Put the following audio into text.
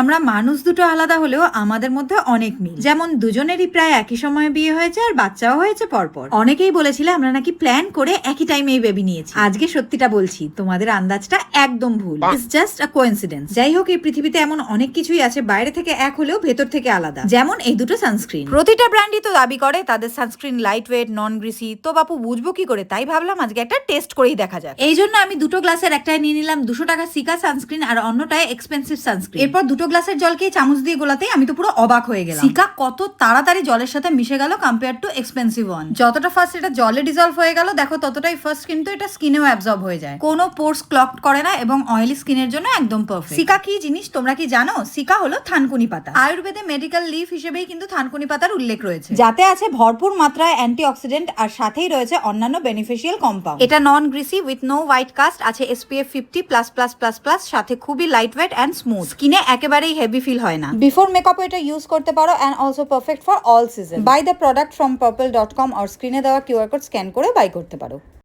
আমরা মানুষ দুটো আলাদা হলেও আমাদের মধ্যে অনেক মিল। যেমন দুজনেরই প্রায় একই সময়ে বিয়ে হয়েছে আর বাচ্চাও হয়েছে পরপর। অনেকেই বলেছিল আমরা নাকি প্ল্যান করে একই টাইমে এই বেবি নিয়েছি। আজকে সত্যিটা বলছি, তোমাদের আন্দাজটা একদম ভুল। ইটস জাস্ট আ কোইন্সিডেন্স যাই হোক, এই পৃথিবীতে এমন অনেক কিছুই আছে, বাইরে থেকে এক হলেও ভেতর থেকে আলাদা। যেমন এই দুটো সানস্ক্রিন প্রতিটা ব্র্যান্ডই তো দাবি করে, তাদের sunscreen light weight non greasy তো বাপু, বুঝব কি করে? তাই ভাবলাম আজকে একটা টেস্ট করেই দেখা যাক। এই জন্য আমি দুটো গ্লাসের একটাই নিয়ে নিলাম দুশো টাকা সিকা সানস্ক্রিন আর অন্যটায় এক্সপেন্সিভ সানস্ক্রিন এরপর দুটো গ্লাসের জলকে চামচ দিয়ে গোলাতেই আমি তো পুরো অবাক হয়ে গেলাম। সিকা কত তাড়াতাড়ি জলের সাথে মিশে গেল কম্পেয়ার টু এক্সপেন্সিভ ওয়ান যতটা ফার্স্ট এটা জলে ডিজলভ হয়ে গেল দেখো ততটাই ফার্স্ট কিন্তু এটা স্কিনেও অ্যাবজর্ব হয়ে যায়। কোনো পোর্স ক্লক করে না এবং অয়েলি স্কিনের জন্য একদম পারফেক্ট সিকা কি জিনিস? তোমরা কি জানো? সিকা হলো থানকুনি পাতা। আয়ুর্বেদে মেডিকেল লিফ হিসেবেই কিন্তু থানকুনি পাতার উল্লেখ রয়েছে। যাতে আছে ভরপুর মাত্রায় অ্যান্টিঅক্সিডেন্ট আর সাথেই রয়েছে অন্যান্য বেনিফিশিয়াল কম্পাউন্ড এটা non greasy with no white cast আছে SPF fifty plus plus plus plus সাথে খুবই লাইট ওয়েট অ্যান্ড স্মুথ স্কিনে একেবারেই হেভি ফিল হয় না। বিফোর মেকআপ এটা ইউজ করতে পারো and also perfect for all season buy the product from Purplle dot com আর স্ক্রিনে দেওয়া কিউআর কোড স্ক্যান করে বাই করতে পারো।